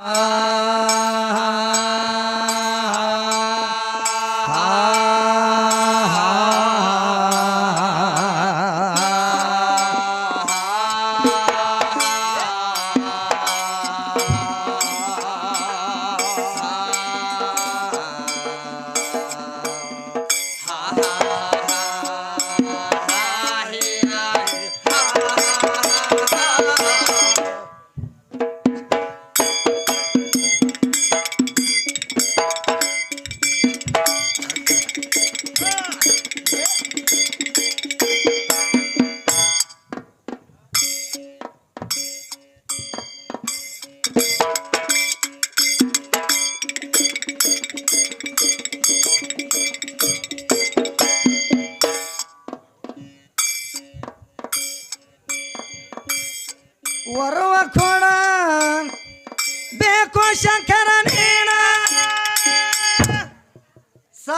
Ah!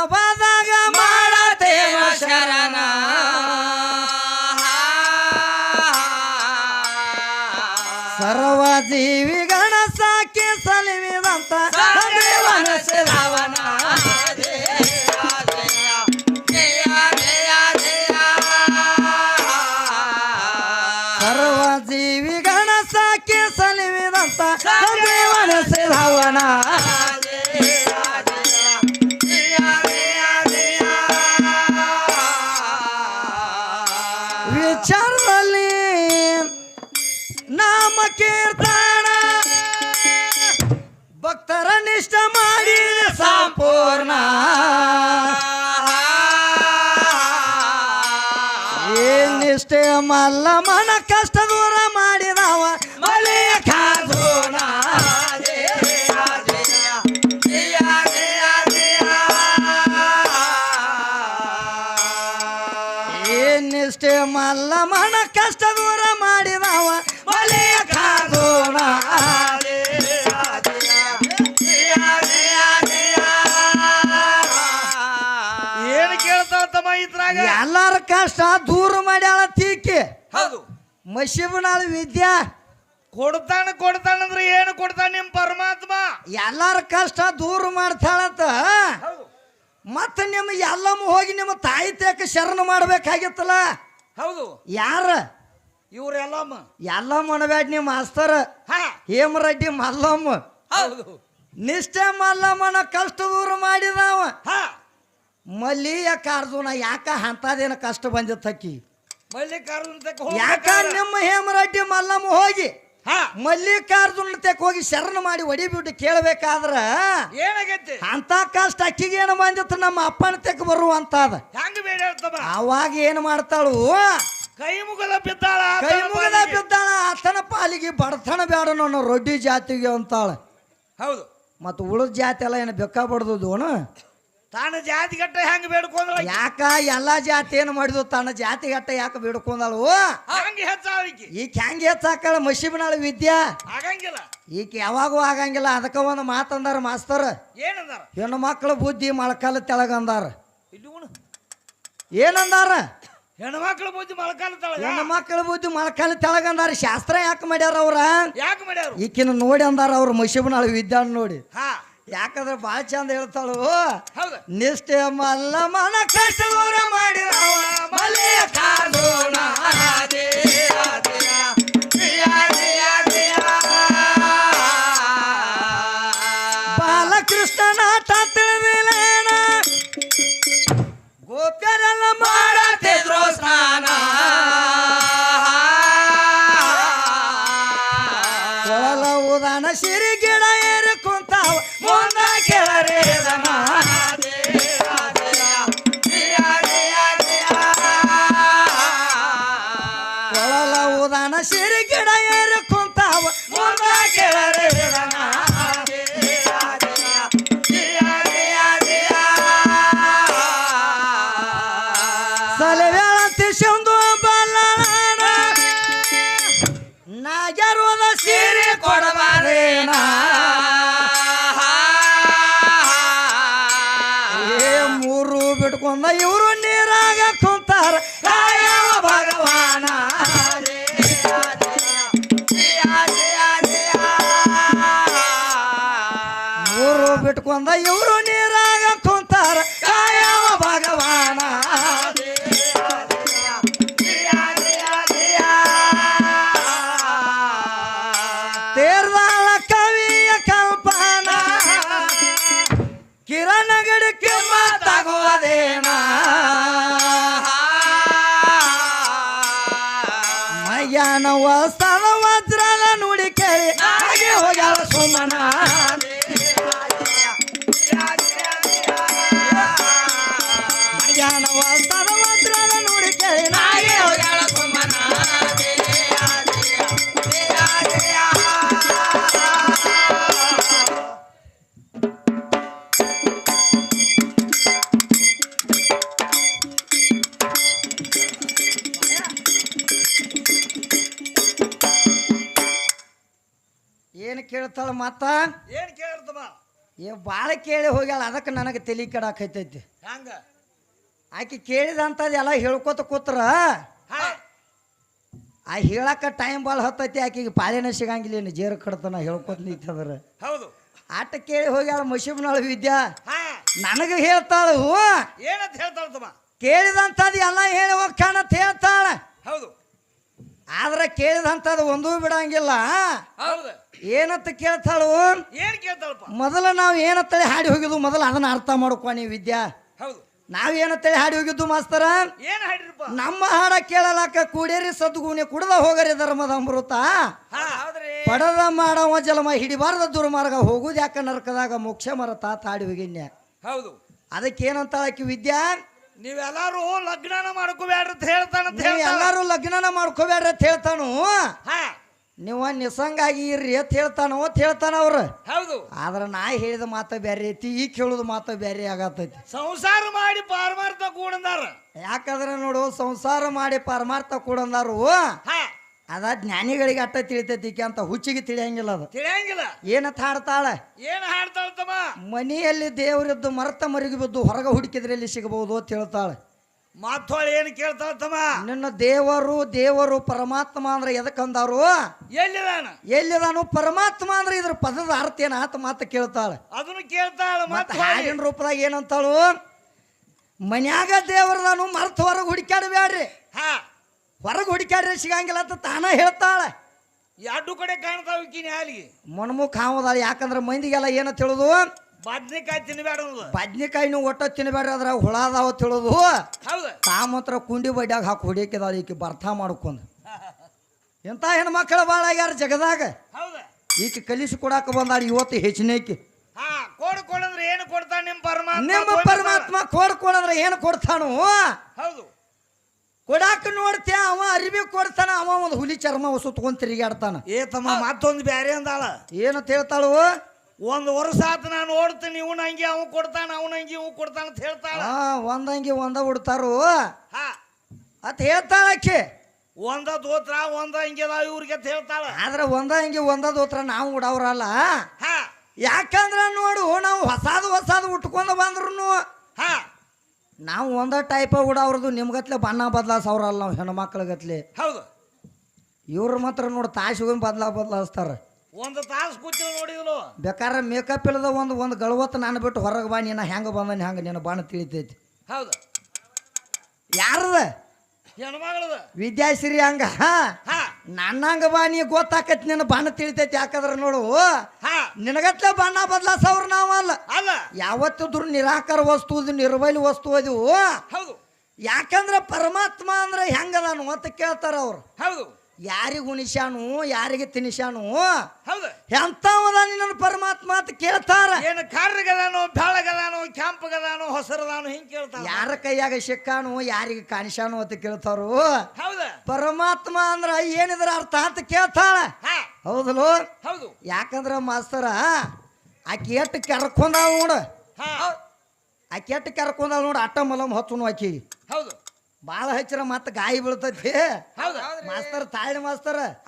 Abada. ನಿಷ್ಠೆ ಮಲ್ಲ ಮನ ಕಷ್ಟ ದೂರ ಮಾಡಿದವ. ಮಳೆ ಕಾದೋಣ ಏನಿಷ್ಟೇ ಮಲ್ಲ ಮನ ಕಷ್ಟ ದೂರ ಮಾಡಿದವ. ಮಳೆಯ ಕಾದೋಣ ಎಲ್ಲಾರ ಕಷ್ಟ ದೂರ ಹೌದು ಮಶಿಬನಾಳ ವಿದ್ಯಾ. ಕೊಡ್ತಾನ ಕೊಡ್ತಾನಂದ್ರೆ ಏನು ಕೊಡ್ತಾನ ನಿಮ್ ಪರಮಾತ್ಮ? ಎಲ್ಲಾರ ಕಷ್ಟ ದೂರ ಮಾಡ್ತಾಳತ್ತ ಮತ್ತ ನಿಮ್ಮ ಎಲ್ಲಮ್ಮ ಹೋಗಿ ನಿಮ್ಮ ತಾಯಿ ತೇಕ ಶರಣ ಮಾಡ್ಬೇಕಾಗಿತ್ತಲ್ಲ. ಹೌದು. ಯಾರ? ಇವ್ರ ಎಲ್ಲಮ್ಮ ಅನ್ಬೇಡ ನಿಮ್ಮ ಮಾಸ್ತರ. ಹಾ. ಹೇಮರೆಡ್ಡಿ ಮಲ್ಲಮ್ಮ. ಹೌದು. ನಿಷ್ಠೆ ಮಲ್ಲಮ್ಮನ ಕಷ್ಟ ದೂರ ಮಾಡಿದವ. ಹಾ. ಮಲ್ಲಿಯ ಕಾರ್ಜುನ ಯಾಕ ಅಂತದೇನ ಕಷ್ಟ ಬಂದಿತ್ತಕ್ಕಿ? ಮಲ್ಲಿಕಾರ್ಜುನ ತಕ್ಕ ಯಾಕ ನಿಮ್ಮ ಮಲ್ಲಮ್ಮ ಹೋಗಿ ಹಾ. ಮಲ್ಲಿಕಾರ್ಜುನ ತೆಕ್ ಹೋಗಿ ಶರಣ ಮಾಡಿ ಹೊಡಿಬಿಟ್ಟು ಕೇಳಬೇಕಾದ್ರ ಏನಾಗೈತಿ? ಅಂತ ಕಷ್ಟ ಅಕ್ಕಿಗೆ ಏನು ಬಂದಿತ್ತು? ನಮ್ಮ ಅಪ್ಪನ ತೆಕ್ ಬರುವಂತ ಹೆಂಗ ಬೇಡ ಹೇಳ್ತಮ್ಮ? ಅವಾಗ ಏನು ಮಾಡ್ತಾಳು? ಕೈ ಮುಗದ ಬಿದ್ದಾಳ ಕೈ ಮುಗದ ಬಿದ್ದಾಳ ಆತನ ಪಾಲಿಗೆ ಬಡತನ ಬೇಡ ನನ್ನ ರೊಡ್ಡಿ ಜಾತಿಗೆ ಅಂತಾಳ. ಹೌದು. ಮತ್ತು ಉಳಿದ ಜಾತಿ ಎಲ್ಲ ಏನು ಬೆಕ್ಕ ತಾನ ಜಾತಿ ಗಟ್ಟ ಹೆಂಗ್ ಬೇಡ್ಕೊಂಡ್ರ ಯಾಕ ಎಲ್ಲಾ ಜಾತಿ ಏನು ಮಾಡಿದ್ವು ತನ್ನ ಜಾತಿ ಗಟ್ಟ ಯಾಕೆ ಬೇಡ್ಕೊಂದಳು ಹಂಗೆ ಹೆಚ್ಚಾವಿಕಿ ಈಕೆ. ಹೆಂಗೆ ಹೆಚ್ಚಾಕಳ ಮಶಿಬನಾಳ ವಿದ್ಯಾ? ಆಗಂಗಿಲ್ಲ. ಈಕೆ ಯಾವಾಗೂ ಆಗಂಗಿಲ್ಲ ಅದಕ್ಕ ಒಂದು ಮಾತಂದಾರ ಮಾಸ್ತರ್. ಏನಂದಾರ? ಹೆಣ್ಣು ಮಕ್ಕಳ ಬುದ್ಧಿ ಮೊಳಕಾಲ ತೆಳಗಂದಾರ. ಏನಂದಾರ? ಹೆಣ್ಮಕ್ಳ ಬುದ್ಧಿ ಮೊಳಕಾಲ ತೆಳಗ? ಹೆಣ್ಣು ಮಕ್ಕಳ ಬುದ್ಧಿ ಮೊಳಕಾಲ ತೆಳಗಂದಾರ ಶಾಸ್ತ್ರ ಯಾಕೆ ಮಾಡ್ಯಾರ ಅವ್ರ? ಯಾಕೆ ಮಾಡ್ಯಾರ? ಈಕಿನ ನೋಡಿ ಅಂದಾರ ಅವ್ರ ಮಶಿಬನಾಳ ವಿದ್ಯಾ ನೋಡಿ. ಹಾ. ಯಾಕಂದ್ರೆ ಭಾಳ ಚಂದ ಹೇಳ್ತಾಳು. ನಿಷ್ಠೆ ಮಲ್ಲ ಮನ ಕಷ್ಟ ದೂರ ಮಾಡಿದವ ಮಲೆಯ ಕಾದೋಣ ಬಾಲಕೃಷ್ಣನ ತಿಳಿದಿಲೇನ ಗೋಪ್ಯರೆಲ್ಲ ಮಾಡತ್ತಿದ್ರು ಸ್ನಾನ. ಕೊಳಲ ಉದಾನ ಸಿರಿ Salve ಮಯ್ಯಾನ ಮತ್ತ ಏನ್ ಕೇಳ್ತಮ್ಮ ಏ ಭಾಳ ಕೇಳಿ ಹೋಗ್ಯಾಳ ಅದಕ್ಕೆ ನನಗೆ ತಲೆ ಕೆಡಾಕೈತೈತಿ ಹಂಗ? ಆಕೆ ಕೇಳಿದಂಥದ್ದು ಎಲ್ಲ ಹೇಳ್ಕೊತ ಕೂತ್ರ. ಆ ಹೇಳಕ್ಕ ಟೈಮ್ ಭಾಳ ಹತ್ತೈತಿ ಆಕೆಗೆ ಪಾಲಿನ ಸಿಗಂಗಿಲ್ಲ ಏನು ಜೇರು ಕಡ್ತನ ಹೇಳ್ಕೊತ ನಿಂತದ್ರ. ಹೌದು. ಆಟ ಕೇಳಿ ಹೋಗ್ಯಾಳ ಮಶೀಬ್ನಾಳ ವಿದ್ಯಾ. ನನಗೆ ಹೇಳ್ತಾಳು ಏನಂತ ಹೇಳ್ತಾಳ ಕೇಳಿದಂಥದ್ದು ಎಲ್ಲ ಹೇಳಿ ಹೋಗ್ಕಾಣತ್ ಹೇಳ್ತಾಳ. ಹೌದು. ಆದ್ರೆ ಕೇಳಿದಂಥದ್ದು ಒಂದೂ ಬಿಡಂಗಿಲ್ಲ. ಹೌದು. ಏನಂತ ಕೇಳ್ತಾಳು? ಏನ್ ಕೇಳ್ತಾಳಪ್ಪ? ಮೊದಲು ನಾವು ಏನಂತೇಳಿ ಹಾಡಿ ಹೋಗಿದ್ವು ಮೊದಲು ಅದನ್ನ ಅರ್ಥ ಮಾಡ್ಕೊ ನೀವು ವಿದ್ಯಾ. ಹೌದು. ನಾವೇನಂತೇಳಿ ಹಾಡಿ ಹೋಗಿದ್ದು ಮಾಸ್ತರ? ಏನ್ ಹಾಡಿರಪ್ಪ? ನಮ್ಮ ಹಾಡ ಕೇಳಲಾಕ ಕೂಡೇರಿ ಸದ್ಗುಣಿ ಕುಡದ ಹೋಗರಿ ಧರ್ಮದ ಅಮೃತ. ಹೌದ್ರಿ. ಪಡದ ಮಾಡವ ಜಲಮ ಹಿಡಿಬಾರದ ದುರ್ಮಾರ್ಗ ಹೋಗುದು ಯಾಕ ನರಕದಾಗ ಮೋಕ್ಷ ಮರತ ತಾಡಿ ಹೋಗಿನ್ಯ ಹೌದು. ಅದಕ್ಕೇನಂತ ಆಕಿ ವಿದ್ಯಾ? ನೀವೆಲ್ಲಾರು ಲಗ್ನನ ಮಾಡ್ಕೋಬೇಡ್ರಿ ಅಂತ ಹೇಳ್ತಾನಂತ ನೀವು ಹೇಳ್ತಾಳ. ಎಲ್ಲಾರು ಲಗ್ನನ ಮಾಡ್ಕೋಬೇಡ್ರಿ ಅಂತ ಹೇಳ್ತಾನು? ಹಾ. ನೀವು ನಿಸಂಗಾಗಿ ಇರ್ರಿ ಅಂತ ಹೇಳ್ತಾನೋ ಅಂತ ಹೇಳ್ತಾನ ಅವ್ರು. ಹೌದು. ಆದ್ರೆ ನಾ ಹೇಳಿದ ಮಾತ ಬ್ಯಾರೆ ಐತಿ ಈ ಕೇಳೋದು ಮಾತ ಬ್ಯಾರೆ ಆಗತ್ತೈತಿ. ಸಂಸಾರ ಮಾಡಿ ಪಾರಮಾರ್ಥ ಕೂಡಂದಾರ. ಯಾಕಂದ್ರೆ ನೋಡು ಸಂಸಾರ ಮಾಡಿ ಪರಮಾರ್ಥ ಕೂಡಂದಾರು. ಹಾ. ಅದ ಜ್ಞಾನಿಗಳಿಗೆ ಅಟ್ಟ ತಿಳಿತೈತಿ ಈಕೆ ಅಂತ ಹುಚ್ಚಿಗೆ ತಿಳಿಯಂಗಿಲ್ಲ ಅದು. ತಿಳಿಯಂಗಿಲ್ಲ. ಏನಂತ ಹಾಡ್ತಾಳ? ಏನ್ ಹಾಡ್ತಾಳತಮ್ಮ ಮನೆಯಲ್ಲಿ ದೇವರಿದ್ದು ಮರತ ಮರಿಗಿ ಬಿದ್ದು ಹೊರಗೆ ಹುಡುಕಿದ್ರೆ ಎಲ್ಲಿ ಸಿಗಬಹುದು ಅಂತ ಹೇಳ್ತಾಳೆ. ಏನು ಏನ್ ಕೇಳ್ತಾಳತಮ್ಮ ನಿನ್ನ ದೇವರು ದೇವರು ಪರಮಾತ್ಮ ಅಂದ್ರೆ ಎದಕ್ಕಂದಾರು ಎಲ್ಲಿದಾನ ಎಲ್ಲಿದಾನು ಪರಮಾತ್ಮ ಅಂದ್ರೆ ಇದ್ರ ಪದದ ಅರ್ಥ ಏನ ಆತ ಮಾತ ಕೇಳ್ತಾಳೆ. ಅದನ್ನು ಕೇಳ್ತಾಳ ಮತ್ತೆ ಮಾತು ಹಾಡಿನ ರೂಪದಾಗ ಏನಂತಾಳು? ಮನ್ಯಾಗ ದೇವರದಾನು ಮರ್ತ ಹೊರಗೆ ಹುಡುಕ್ಯಾಡಬೇಡ್ರಿ ಹಾ. ಹೊರಗೆ ಹುಡುಕ್ಯಾಡ್ರಿ ಸಿಗಂಗಿಲ್ಲ ಅಂತ ತಾನ ಹೇಳ್ತಾಳೆ. ಎರಡು ಕಡೆ ಕಾಣ್ತಾವ ಈಕಿನ ಹಾಲಿಗೆ ಮಣ್ಮುಖ ಹಾವದಾಳ ಯಾಕಂದ್ರೆ ಮಂದಿಗೆಲ್ಲ ಏನೋ ತಿಳಿದು? ಬದ್ನಿಕಾಯಿ ತಿನ್ಬೇಡ ಬದ್ನಿಕಾಯಿನೂ ಒಟ್ಟ ತಿನ್ಬೇಡ್ರಿ ಅದ್ರ ಹುಳ ಅದಾವ ತಿಳಿದು. ಹೌದು. ತಾಮತ್ರ ಕುಂಡಿ ಬಡ್ಯಾಗ ಹಾಕಿ ಹೊಡಿಯಕಿದಾಳ ಈಕಿ ಬರ್ತಾ ಮಾಡ್ಕೊಂಡು. ಎಂಥ ಹೆಣ್ಮಕ್ಳು ಭಾಳ ಆಗ್ಯಾರ ಜಗದಾಗ. ಹೌದ. ಈಕೆ ಕಲಿಸಿ ಕೊಡಾಕ ಬಂದಾಳ ಇವತ್ತು ಹೆಚ್ಚಿನೇಕಿ ಹಾ ಕೊಡು ಕೊಡಂದ್ರೆ ಏನು ಕೊಡ್ತಾನೆ ನಿಮ್ಮ ಪರಮಾತ್ಮ? ನಿಮ್ಮ? ಪರಮಾತ್ಮ ಕೊಡು ಕೊಡಂದ್ರೆ ಏನು ಕೊಡ್ತಾನು? ಹೌದು. ಕೊಡಾಕ ನೋಡ್ತೀಯ ಅವ ಅರಿವಿ ಕೊಡ್ತಾನ ಅವ ಒಂದು ಹುಲಿ ಚರ್ಮ ಸುತ್ಕೊಂಡ್ ತಿರುಗಾಡ್ತಾನ ಏ ತಮ್ಮ ಮತ್ತೊಂದು ಬ್ಯಾರೆ ಅಂದಾಳ. ಏನಂತ ಹೇಳ್ತಾಳು? ಒಂದು ವರ್ಷ ಆತ ನಾನು ನೋಡ್ತೀನಿ ಇವನ ಹಂಗೆ ಅವ್ ಕೊಡ್ತಾನ ಅವನ ಹಂಗೆ ಇವ್ ಕೊಡ್ತಾನ ಅಂತ ಹೇಳ್ತಾಳ. ಆ ಒಂದಂಗಿ ಒಂದ ಉಡ್ತಾರು ಹಾ. ಅತ್ ಹೇಳ್ತಾಳ ಆಕಿ. ಒಂದ ದೋತ್ರ ಒಂದ ಹಿಂಗೆ ಅದಾವ ಇವ್ರಿಗೆ ಅಂತ ಹೇಳ್ತಾಳ. ಆದ್ರೆ ಒಂದ ಹಿಂಗೆ ಒಂದ ದೋತ್ರ ನಾವು ಉಡವ್ರಲ್ಲ ಹಾ. ಯಾಕಂದ್ರ ನೋಡು ನಾವು ಹೊಸಾದು ಹೊಸಾದು ಉಟ್ಕೊಂಡು ಬಂದ್ರು ಹಾ. ನಾವು ಒಂದ ಟೈಪ್ ನಿಮ್ಮ ನಿಮ್ಗತ್ಲೆ ಬಣ್ಣ ಬದಲಾಸವ್ರಲ್ಲ ನಾವು ಹೆಣ್ಮಕ್ಳಿಗತ್ಲೆ. ಹೌದು. ಇವ್ರು ಮಾತ್ರ ನೋಡಿ ಹೋಗಿ ಬದಲಾ ಬದಲಾಯಿಸ್ತಾರ ಒಂದು ತಾಸು ಕೂತಿ ನೋಡಿದ್ಲು ಬೇಕಾದ್ರೆ ಮೇಕಪ್ ಇಲ್ಲದ ಒಂದು ಒಂದು ಗಳವತ್ತು ನಾನು ಬಿಟ್ಟು ಹೊರಗೆ ಬಾ ನೀನು ಹೆಂಗೆ ಬಂದನಿ ಹೆಂಗೆ ನಿನ್ನ ಬಣ್ಣ ತಿಳಿತೈತಿ. ಹೌದು. ಯಾರದ? ಹೆಣ್ಮಗಳದ ವಿದ್ಯಾಶ್ರೀ ಹಂಗ? ಹಾ. ನನ್ನಂಗ ಬಾ ನೀ ಗೊತ್ತಾಕತ್ ನಿನ್ನ ಬಣ್ಣ ತಿಳಿತೈತಿ ಯಾಕಂದ್ರ ನೋಡು. ಹಾ. ನಿನಗತ್ಲೆ ಬಣ್ಣ ಬದಲಾಸವ್ರ ನಾವಲ್ಲ. ಅಲ್ಲ. ಯಾವತ್ತಿದ್ರು ನಿರಾಕಾರ ವಸ್ತು ಇದು ನಿರ್ಬೈಲಿ ವಸ್ತು ಅದು ಹೌದು. ಯಾಕಂದ್ರೆ ಪರಮಾತ್ಮ ಅಂದ್ರೆ ಹೆಂಗದಾನು ಅಂತ ಕೇಳ್ತಾರ ಅವ್ರು. ಹೌದು. ಯಾರಿಗೆ ಉಣಿಸ್ಯಾನು ಯಾರಿಗೆ ತಿನಿಸ್ಯಾನು ಹೌದು. ನಿನ್ನ ಪರಮಾತ್ಮ ಅಂತ ಕೇಳ್ತಾರ. ಏನು ಕಾರ್ಗದಾನು ಬೆಳಗದಾನು ಕೆಂಪಗದಾನು ಹೊಸರದಾನು ಹಿಂಗ್ ಕೇಳ್ತಾರ. ಯಾರ ಕೈಯಾಗ ಸಿಕ್ಕಾನು ಯಾರಿಗೆ ಕಾಣಿಸ್ಯಾನು ಅಂತ ಕೇಳ್ತಾರು ಹೌದ. ಪರಮಾತ್ಮ ಅಂದ್ರ ಏನಿದ್ರ ಅರ್ಥ ಅಂತ ಕೇಳ್ತಾಳ. ಹೌದಲು? ಹೌದು. ಯಾಕಂದ್ರ ಮಾಸ್ತರ ಆಕಿ ಎಟ್ಟು ಕೆರ್ಕೊಂಡಾವ ನೋಡು. ಆಕಿ ಎಟ್ಟು ಕೆರ್ಕೊಂಡಾವ ನೋಡು ಅಟ್ಟ ಮಲಮ್ ಹೊತ್ತು ಆಕಿ. ಹೌದು. ಭಾಳ ಹಚ್ಚಿರ ಮತ್ತೆ ಗಾಯಿ ಬೀಳ್ತೈತಿ. ಹೌದು. ಮಾಸ್ತರ್ ತಾಳಿ ಮಾಸ್ತರ್.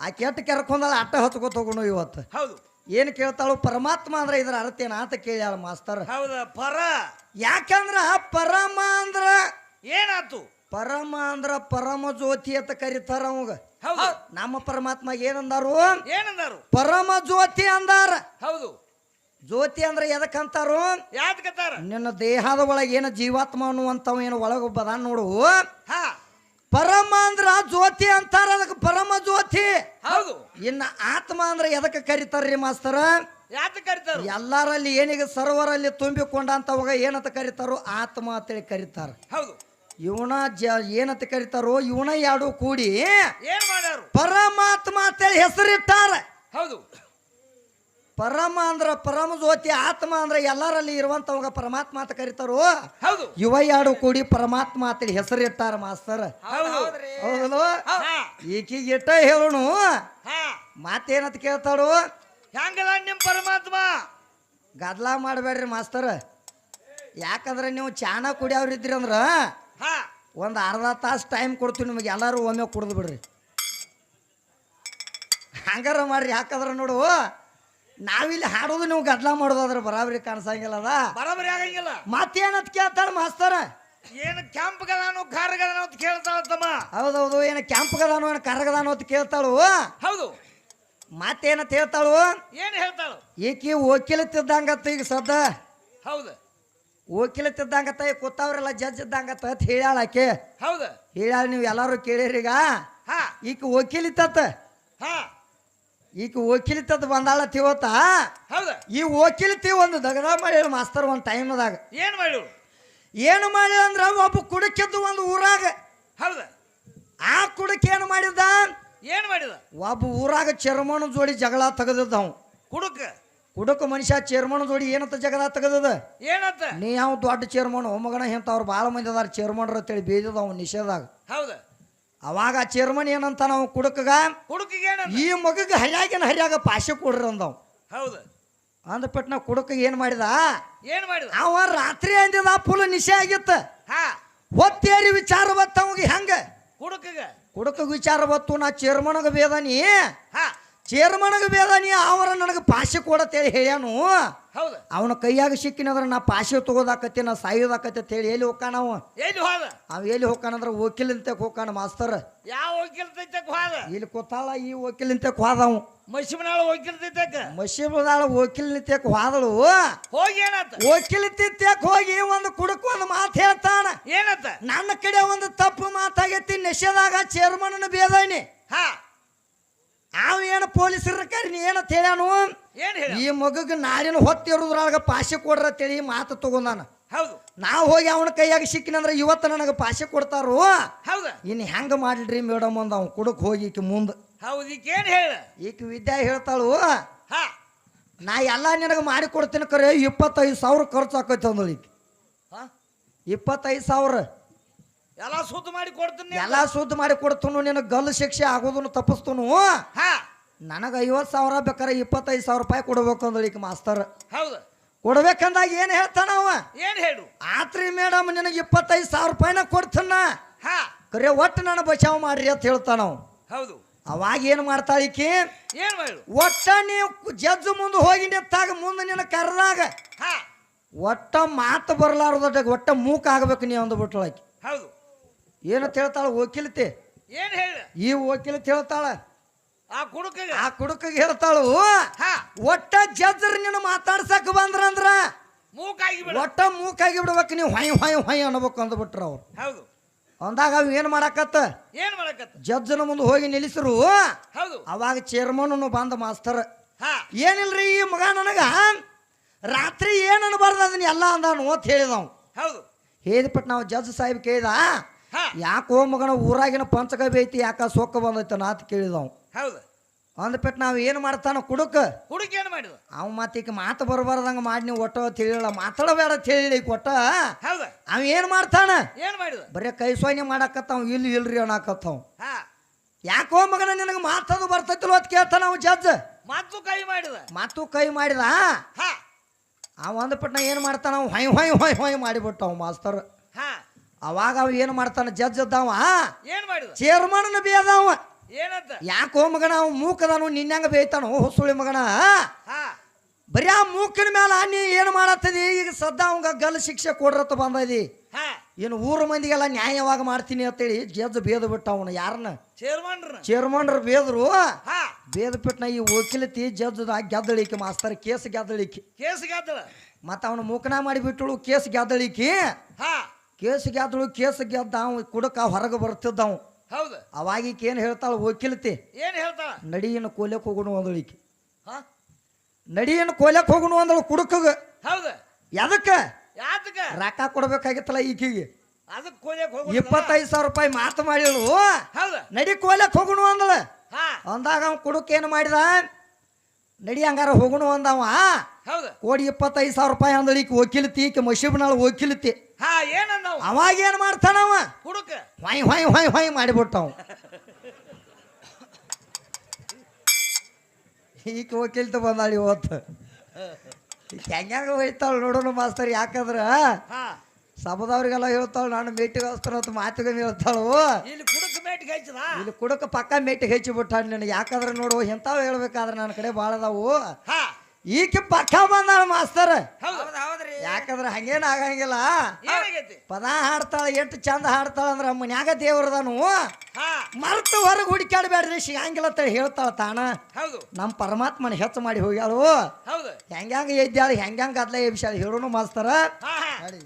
ಆ ಕೆಟ್ಟ ಕೆರ್ಕೊಂಡಲ್ಲ ಅಟ್ಟ ಹೊತ್ಕೋ ತಗೊಂಡು ಇವತ್ತು. ಹೌದು. ಏನು ಕೇಳ್ತಾಳು? ಪರಮಾತ್ಮ ಅಂದ್ರೆ ಇದ್ರ ಅರ್ಥ ಏನ ಅಂತ ಕೇಳ್ಯಾಳ ಮಾಸ್ತರ್? ಹೌದ ಪರ. ಯಾಕಂದ್ರ ಪರಮ ಅಂದ್ರ ಏನಾತು? ಪರಮ ಅಂದ್ರ ಪರಮ ಜ್ಯೋತಿ ಅಂತ ಕರೀತಾರ ಅವಾಗ. ಹೌದು. ನಮ್ಮ ಪರಮಾತ್ಮ ಏನಂದಾರು? ಏನಂದಾರು? ಪರಮ ಜ್ಯೋತಿ ಅಂದಾರ. ಹೌದು. ಜ್ಯೋತಿ ಅಂದ್ರೆ ಎದಕ್ಕಂತಾರು ಅಂತಾರು? ನಿನ್ನ ದೇಹದ ಒಳಗೆ ಏನು ಜೀವಾತ್ಮ ಅನ್ನುವಂಥವ್ ಏನು ಒಳಗೆ ಬದ ನೋಡು. ಹಾ. ಪರಮ ಅಂದ್ರ ಜ್ಯೋತಿ ಅಂತಾರ ಅದಕ್ಕೆ ಪರಮ ಜ್ಯೋತಿ. ಹೌದು. ಇನ್ನ ಆತ್ಮ ಅಂದ್ರೆ ಎದಕ್ಕೆ ಕರಿತಾರ್ರಿ ಮಾಸ್ತರ? ಎಲ್ಲಾರಲ್ಲಿ ಕರಿತಾರ? ಎಲ್ಲರಲ್ಲಿ ಏನೀಗ ಸರ್ವರಲ್ಲಿ ತುಂಬಿಕೊಂಡಂತವಾಗ ಏನಂತ ಕರಿತಾರೋ ಆತ್ಮ ಅಂತೇಳಿ ಕರೀತಾರ. ಹೌದು. ಇವನ ಜ ಏನಂತ ಕರಿತಾರೋ ಇವನ ಎರಡು ಕೂಡಿ ಏನ್ ಮಾಡ್ಯಾರು? ಪರಮಾತ್ಮ ಅಂತೇಳಿ ಹೆಸರಿಟ್ಟಾರ. ಹೌದು. ಪರಮ ಅಂದ್ರ ಪರಮ ಜ್ಯೋತಿ ಆತ್ಮ ಅಂದ್ರೆ ಎಲ್ಲರಲ್ಲಿ ಇರುವಂತವಾಗ ಪರಮಾತ್ಮ ಅಂತ ಕರಿತಾರು? ಹೌದು. ಇವ ಎರಡು ಕೂಡಿ ಪರಮಾತ್ಮ ಅಂತೇಳಿ ಹೆಸರಿಟ್ಟಾರ ಮಾಸ್ತರ್. ಹೌದು. ಹೌದಲ್ಲ ಹಾ. ಈಕಿಗೆ ಇಟ್ಟ ಹೇಳೋಣ. ಹಾ. ಮಾತೇನಂತ ಕೇಳ್ತಾಳು? ಹೆಂಗದ ನಿಮ್ ಪರಮಾತ್ಮ? ಗದ್ಲ ಮಾಡಬೇಡ್ರಿ ಮಾಸ್ತರ್. ಯಾಕಂದ್ರೆ ನೀವು ಚಾನ ಕುಡಿಯೋರಿದ್ರಿ ಅಂದ್ರ ಹಾ. ಒಂದು ಅರ್ಧ ತಾಸು ಟೈಮ್ ಕೊಡ್ತೀವಿ ನಿಮಗೆ ಎಲ್ಲರೂ ಒಮ್ಮೆ ಕುಡಿದು ಬಿಡ್ರಿ. ಹಂಗಾರ ಮಾಡ್ರಿ ಯಾಕಂದ್ರೆ ನೋಡು. ನಾವಿಲ್ಲಿ ಹಾಡೋದು ನೀವು ಗದ್ಲ ಮಾಡೋದಾದ್ರೆ ಬರಾಬರಿ ಕಾಣಿಸಂಗಿಲ್ಲ ಅದ. ಬರಾಬರಿ ಆಗಂಗಿಲ್ಲ. ಮತ್ತೇನತ್ ಕೇಳ್ತಾಳ ಮಾಸ್ತರ? ಏನು ಕ್ಯಾಂಪ್ ಗದಾನು ಖಾರ ಗದಾನು ಅಂತ ಕೇಳ್ತಾಳ ತಮ್ಮ ಹೌದೌದು ಏನು ಗದಾನು ಏನು ಕರಗದಾನೋ ಅಂತ ಕೇಳ್ತಾಳು? ಹೌದು. ಮತ್ತೇನಂತ ಹೇಳ್ತಾಳು? ಏನ್ ಹೇಳ್ತಾಳು? ಈಕಿ ಓಕಿಲತ್ತಿದ್ದಂಗತ್ತ ಈಗ ಸದ್ದ. ಹೌದು. ವಕೀಲತ್ತಿದ್ದಂಗತ್ತ ಈಗ ಕೂತಾವ್ರೆಲ್ಲ ಜಜ್ ಇದ್ದಂಗತ್ತ ಅಂತ ಹೇಳ್ಯಾಳ ಆಕೆ. ಹೌದು. ಹೇಳ್ಯಾಳ ನೀವು ಎಲ್ಲರೂ ಕೇಳಿರೀಗ? ಹಾ. ಈಕಿ ಓಕಿಲಿತ್ತ ಹಾ. ಈಕ ವಕೀಲಿತತ್ ಬಂದಾಳ ತಿವತ್ತ ಹೌದಾ. ಈ ವಕೀಲಿತಿ ಒಂದು ದಗದ ಮಾಡಿ ಮಾಸ್ತರ್ ಒಂದು ಟೈಮ್ದಾಗ. ಏನು ಮಾಡು ಏನು ಮಾಡಿ ಅಂದ್ರೆ ಒಬ್ಬ ಕುಡಕಿದ್ದು ಒಂದು ಊರಾಗ. ಹೌದಾ. ಆ ಕುಡಕ್ ಏನು ಮಾಡಿದ ಏನು ಮಾಡಿದ? ಒಬ್ಬ ಊರಾಗ ಚರ್ಮನ ಜೋಡಿ ಜಗಳ ತೆಗೆದಿದ್ದ ಅವ್. ಕುಡುಕ. ಕುಡುಕ ಮನುಷ್ಯ ಚೇರ್ಮನ್ ಜೋಡಿ ಏನಂತ ಜಗಳ ತೆಗೆದದ? ಏನಂತ? ನೀ ಯಾವ ದೊಡ್ಡ ಚೇರ್ಮನ್ ಮಗನ ಇಂಥವ್ರು ಭಾಳ ಮಂದಿ ಅದಾರ ಚೇರ್ಮನ್ರ ಅಂತೇಳಿ ಬೀಜದ ಅವ್ನು ನಿಷೇಧಾಗ. ಹೌದು. ಅವಾಗ ಚೇರ್ಮನ್ ಏನಂತ ನಾವು ಕುಡುಕಗ ಕುಡುಕಿಗೆ ಏನಂತ ಈ ಮಗಗೆ ಹರಿಯಾಗಿನ ಹರ್ಯಾಗ ಪಾಶೆ ಕೊಡ್ರಿ ಅಂದವ್. ಹೌದು. ಅಂದ್ಬಿಟ್ಟು ನಾವು ಕುಡುಕ ಏನು ಮಾಡಿದ? ಏನ್ ಮಾಡಿದ? ಅವ ರಾತ್ರಿ ಅಂದಿದ ಫುಲ್ ನಿಶೆ ಆಗಿತ್ತ. ಹಾ. ಹೊತ್ತೇರಿ ವಿಚಾರ ಬತ್ತ ಅವಾಗ ಹೆಂಗ? ಕುಡುಕಿಗೆ? ಕುಡುಕ ವಿಚಾರ ಬತ್ತು ನಾ ಚೇರ್ಮನ್ಗ ಬೇದನಿ ಹಾ. ಚೇರ್ಮನ್ಗ ನೀ ಅವರ ನನಗೆ ಪಾಶೆ ಕೊಡತ್ತೇಳಿ ಹೇಳ್ಯಾನು ಹೌದು. ಅವನ ಕೈಯಾಗ ಸಿಕ್ಕಿನಂದ್ರೆ ನಾ ಪಾಶೆ ತಗೋದಾಕತ್ತೆ ನಾ ಸಾಯೋದಾಕತ್ತೆ ಅಂತ ಹೇಳಿ ಎಲ್ಲಿ ಹೋಗ್ಕಾನ ಅವ? ಎಲ್ಲಿ ಹೋದ? ಅವ ಎಲ್ಲಿ ಹೋಗ್ಕಾನಂದ್ರ ವಕೀಲಿಂತೆ ಹೋಗ್ಕಾನ ಮಾಸ್ತರ್. ಯಾವ ವಕೀಲ ತೈತಕ್ ಹೋದ? ಇಲ್ಲಿ ಕೂತಾಳ ಈ ವಕೀಲಿಂತಕ್ಕೆ ಹೋದ ಅವ ವಕೀಲ ತೈತಕ್ ಮಸೀಬದಾಳ ವಕೀಲಿನಿತ್ಯ ಹೋದಳು. ಹೋಗಿ ಏನಾತ? ವಕೀಲಿತ್ಯಕ್ ಹೋಗಿ ಒಂದು ಕುಡುಕು ಒಂದು ಮಾತು ಹೇಳ್ತಾನ. ಏನಂತ? ನನ್ನ ಕಡೆ ಒಂದು ತಪ್ಪು ಮಾತಾಗೈತಿ ನೆಶದಾಗ ಚೇರ್ಮನ್ ಬೇದಾನಿ. ಹಾ. ಅವ ಏನು ಪೊಲೀಸ್ ಕರಿ ನೀ ಏನಂತ ಹೇಳ್ಯಾನು? ಏನ್ ಹೇಳಿ ಈ ಮಗುಗೆ ನಾರಿನ ಹೊತ್ತಿರೋದ್ರೊಳಗೆ ಪಾಶೆ ಕೊಡ್ರ ಅಂತೇಳಿ ಮಾತು ತಗೊಂಡಾನ ಹೌದು. ನಾವು ಹೋಗಿ ಅವನ ಕೈಯಾಗ ಸಿಕ್ಕಿನಂದ್ರೆ ಇವತ್ತು ನನಗೆ ಪಾಶೆ ಕೊಡ್ತಾರು? ಹೌದು. ಇನ್ನು ಹೆಂಗ ಮಾಡ್ಲಿ ಮೇಡಮ್ ಅಂದ ಅವ್ನು ಕುಡಕ್ ಹೋಗಿ ಈಕಿ ಮುಂದೆ. ಹೌದು ಈಕೇನ್ ಹೇಳ ಈಕೆ ವಿದ್ಯಾ ಹೇಳ್ತಾಳು ಹಾ. ನಾ ಎಲ್ಲ ನಿನಗೆ ಮಾಡಿ ಕೊಡ್ತೀನಿ ಕರೆ ಇಪ್ಪತ್ತೈದು ಸಾವಿರ ಖರ್ಚು ಆಕೈತೆ ಅಂದಳು ಈಕಿ. ಹಾ? ಇಪ್ಪತ್ತೈದು ಸಾವಿರ. ಎಲ್ಲ ಶುದ್ಧ ಮಾಡಿ ಕೊಡ್ತೀನಿ ಎಲ್ಲ ಶುದ್ಧ ಮಾಡಿ ಕೊಡ್ತನು ನಿನಗೆ ಗಲ್ಲು ಶಿಕ್ಷೆ ಆಗೋದನ್ನು ತಪ್ಪಿಸ್ತನು. ಹಾ. ನನಗೆ ಐವತ್ತು ಸಾವಿರ ಬೇಕಾರೆ ಇಪ್ಪತ್ತೈದು ಸಾವಿರ ರೂಪಾಯಿ ಕೊಡ್ಬೇಕು ಅಂದ್ರೆ ಈಗ ಮಾಸ್ತರ್. ಹೌದು. ಕೊಡ್ಬೇಕಂದಾಗ ಏನು ಹೇಳ್ತಾನ ಅವ? ಏನ್ ಹೇಳು? ಆತ್ರಿ ಮೇಡಮ್ ನಿನಗೆ ಇಪ್ಪತ್ತೈದು ಸಾವಿರ ರೂಪಾಯಿನ ಕೊಡ್ತನ. ಹಾ. ಕರೆ ಒಟ್ಟು ನನ್ನ ಬಚಾವ್ ಮಾಡ್ರಿ ಅಂತ ಹೇಳ್ತಾನ ಹೌದು. ಅವಾಗ ಏನು ಮಾಡ್ತಾಳ ಈಕಿ? ಏನು ಮಾಡು? ಒಟ್ಟ ನೀವು ಜಜ್ ಮುಂದೆ ಹೋಗಿ ನಿಂತಾಗ ಮುಂದೆ ನಿನ್ನ ಕರೆದಾಗ. ಹಾ. ಒಟ್ಟ ಮಾತು ಬರಲಾರ್ದ ಒಟ್ಟ ಮೂಕ ಆಗ್ಬೇಕು ನೀ ಅಂದ್ಬಿಟ್ಳು ಆಕಿ. ಹೌದು. ಏನಂತ ಹೇಳ್ತಾಳ? ವಕೀಲತೆ ಏನ್ ಹೇಳ? ಈ ವಕೀಲತೆ ಹೇಳ್ತಾಳ. ಆ ಕುಡುಕ ಆ ಕುಡುಕಿಗೆ ಹೇಳ್ತಾಳು ಹಾ ಒಟ್ಟ ಜಜ್ರ ನಿನ್ನ ಮಾತಾಡ್ಸಕ್ ಬಂದ್ರಂದ್ರ ಮೂಕಾಗಿ ಒಟ್ಟ ಮೂಕಾಗಿ ಬಿಡ್ಬೇಕು ನೀವು ಹೊಯ್ ಹೊಯ್ ಹೊಯ್ ಅನ್ಬೇಕು ಅಂದ್ಬಿಟ್ರ ಅವ್ರು. ಹೌದು. ಅಂದಾಗ ಅವ್ ಏನ್ ಮಾಡಾಕತ್ತ? ಏನ್ ಮಾಡಕತ್ತ? ಜಜ್ಜನ ಮುಂದೆ ಹೋಗಿ ನಿಲ್ಲಿಸ್ರು. ಹೌದು. ಅವಾಗ ಚೇರ್ಮನ್ ಬಂದ ಮಾಸ್ತರ್ ಹಾ. ಏನಿಲ್ರಿ ಈ ಮಗ ನನಗ? ರಾತ್ರಿ ಏನ್ ಅನ್ಬಾರ್ದು ಅದನ್ನ ಎಲ್ಲ ಅಂದಾನು ಅಂತ ಹೇಳಿದವ್. ಹೌದು. ಹೇಳಿದ್ಬಿಟ್ಟು ನಾವು ಜಜ್ ಸಾಹೇಬ್ ಕೇಳಿದ ಯಾಕೋ ಮಗನ ಊರಾಗಿನ ಪಂಚಕವಿ ಐತಿ ಯಾಕ ಸೊಕ್ಕ ಬಂದೈತ ನಾತ್ ಕೇಳಿದವ್ ಹೌದು. ಅಂದ್ಬಿಟ್ಟು ನಾವು ಏನು ಮಾಡ್ತಾನ ಕುಡುಕ. ಹುಡುಕ ಏನ್ ಮಾಡಿದ? ಅವ ಈಗ ಮಾತು ಬರಬಾರ್ದಂಗ ಮಾಡಿ ನೀವು ಒಟ್ಟ ತಿಳಿಯಲ್ಲ ಮಾತಾಡಬೇಡ ಅಂತ ಈಗ ಕೊಟ್ಟ ಅವ್ ಅವ ಏನು ಮಾಡ್ತಾನ? ಏನ್ ಮಾಡಿದ? ಬರೀ ಕೈ ಸೋನೆ ಮಾಡಾಕತ್ತಾವ ಇಲ್ಲಿ ಇಲ್ರಿ ಅನ್ನಕತ್ತಾವ. ಹಾ. ಯಾಕೋ ಮಗನ ನಿನಗೆ ಮಾತದು ಬರ್ತೈತಿಲ್ವ ಅಂತ ಕೇಳ್ತಾನ ಅವ ಜಜ್ ಮಾತು ಕೈ ಮಾಡಿದ? ಮಾತು ಕೈ ಮಾಡಿದ? ಹಾ. ಅವ ಅಂದ್ಬಿಟ್ಟು ನಾ ಏನು ಮಾಡ್ತಾನ? ಅವ್ ಹೊಯ್ ಹೊಯ್ ಹೊಯ್ ಹೊಯ್ ಮಾಡಿಬಿಟ್ಟ ಅವ ಮಾಸ್ತರ್. ಹಾ. ಅವಾಗ ಅವ ಏನು ಮಾಡ್ತಾನ? ಜಡ್ಜ್ ಅದಾವ. ಏನ್ ಮಾಡಿದ? ಚೇರ್ಮನ್ ಬೇದವ ಏನಂತ? ಯಾಕೋ ಮಗನ ಅವ ಮೂಕದಾನು ನಿನ್ನಂಗ ಬೇಯ್ತಾನು ಹೊಸುಳಿ ಮಗನ. ಹಾ. ಬರೀ ಆ ಮೂಕಿನ ಮೇಲೆ ನೀ ಏನು ಮಾಡತ್ತದಿ? ಈಗ ಸದ್ದ ಅವಂಗ ಗಲ್ ಶಿಕ್ಷೆ ಕೊಡ್ರತ್ತ ಬಂದದಿ. ಏನು ಊರ ಮಂದಿಗೆಲ್ಲ ನ್ಯಾಯವಾಗ ಮಾಡ್ತೀನಿ ಅಂತೇಳಿ ಜಡ್ಜ್ ಬೇದ ಬಿಟ್ಟ ಅವನು ಯಾರನ್ನ ಚೇರ್ಮನ್ರ ಚೇರ್ಮನ್ರು ಬೇದ್ರು. ಬೇದ ಬಿಟ್ಟನ ಈ ವಕೀಲತಿ ಜಡ್ಜ್ ಗೆದ್ದಳಿಕೆ ಮಾಸ್ತರ್ ಕೇಸ್ ಗೆದ್ದಳಿಕೆ. ಕೇಸ್ ಗೆದ್ದಳ? ಮತ್ತು ಅವನು ಮಾಡಿ ಬಿಟ್ಟಳು ಕೇಸ್ ಗೆದ್ದಳಿಕೆ. ಹಾ. ಕೇಸ್ ಗೆದ್ದಳು ಕೇಸ್ ಗೆದ್ದ ಅವ ಕುಡಕ ಹೊರಗೆ ಬರ್ತಿದ್ದ ಅವ್ ಹೌದು ಅವಾಗೀಕೆ ಏನು ಹೇಳ್ತಾಳ ವಕೀಲತಿ? ಏನು ಹೇಳ್ತಾಳ? ನಡಿಯನ್ನು ಕೋಲಕ್ಕೆ ಹೋಗುಣ ಅಂದಳಿಕೆ ಹಾ? ನಡಿಯನ್ನು ಕೋಲಕ್ಕೆ ಹೋಗೋಣ ಅಂದಳು ಕುಡುಕಗ. ಹೌದು. ಎದಕ್ಕೆ ಯಾತಕ ರೊಕ್ಕ ಕೊಡ್ಬೇಕಾಗಿತ್ತಲ್ಲ ಈಕಿಗೆ. ಅದಕ್ಕೆ ಕೋಲಿಯಕ್ ಹೋಗ ಇಪ್ಪತ್ತೈದು ಸಾವಿರ ರೂಪಾಯಿ ಮಾತು ಮಾಡಿಳು. ಹೌದು. ನಡಿ ಕೋಲಕ್ಕೆ ಹೋಗೋಣ ಅಂದಳು. ಅಂದಾಗ ಅವ ಕುಡುಕ ಏನು ಮಾಡಿದ? ನಡಿ ಹಂಗಾರ ಹೋಗೋಣ ಅಂದವ. ಹೌದು. ಕೋಡಿ ಇಪ್ಪತ್ತೈದು ಸಾವಿರ ರೂಪಾಯಿ ಅಂದಳು ಈಕೆ ವಕೀಲತಿ ಈಕೆ ಮಶೀಬ್ನಾಳ ವಕೀಲತಿ. ಹಾ ಏನಂದವ ಅವಾಗ ಏನು ಮಾಡ್ತಾನವ ಹುಡುಕ. ಹೊಯ್ ಹೊಯ್ ಹೊಯ್ ಹೊಯ್ ಮಾಡಿಬಿಟ್ಟವ ಈಕೆ ವಕೀಲ್ತ ಬಂದಾಳಿ ಇವತ್ತು. ಹೆಂಗ್ಯಾಗ ಹೋಯ್ತಾಳ ನೋಡೋಣ ಮಾಸ್ತರ್ ಯಾಕಂದ್ರ ಹಾ. ಸಬದವ್ರಿಗೆಲ್ಲ ಹೇಳ್ತಾಳ ನಾನು ಮೇಟಿಗೋಸ್ಕರ ಅಂತ ಮಾತಿಗೆ ಹೇಳ್ತಾಳು ಇಲ್ಲಿ ಕುಡಕ ಬೇಟಿಗೆ ಹಚ್ಚದ? ಇಲ್ಲಿ ಕುಡಕ ಪಕ್ಕ ಮೇಟಿಗೆ ಹೆಚ್ಚಿ ಬಿಟ್ಟಾಳ ನನಗೆ. ಯಾಕಂದ್ರೆ ನೋಡು ಇಂಥವು ಹೇಳ್ಬೇಕಾದ್ರೆ ನನ್ನ ಕಡೆ ಭಾಳ ಅದಾವು. ಹಾ. ಈಕೆ ಪಕ್ಕ ಬಂದಾಳ ಮಾಸ್ತರ್. ಹೌದು. ಹೌದ್ರಿ. ಯಾಕಂದ್ರೆ ಹಂಗೇನು ಆಗಂಗಿಲ್ಲ. ಪದ ಹಾಡ್ತಾಳ ಎಷ್ಟು ಚಂದ ಹಾಡ್ತಾಳ ಅಂದ್ರೆ ಮನ್ಯಾಗ ದೇವ್ರದಾನು ಹಾ. ಮರ್ತು ಹೊರಗೆ ಹುಡುಕಾಡ್ಬೇಡ್ರಿ ಸಿಗಂಗಿಲ್ಲ ಅಂತ ಹೇಳ್ತಾಳ ತಾನ ಹೌದು. ನಮ್ಮ ಪರಮಾತ್ಮನ ಹೆಚ್ಚು ಮಾಡಿ ಹೋಗ್ಯಾಳು. ಹೌದು. ಹೆಂಗ್ಯಾಂಗ ಎದ್ದಾಳ ಹೆಂಗ್ಯಾಂಗ ಗದ್ಲ ವಿಷಯ ಹೇಳೋನು ಮಾಸ್ತರ. ಹಾ ಹಾ. ನಡಿ.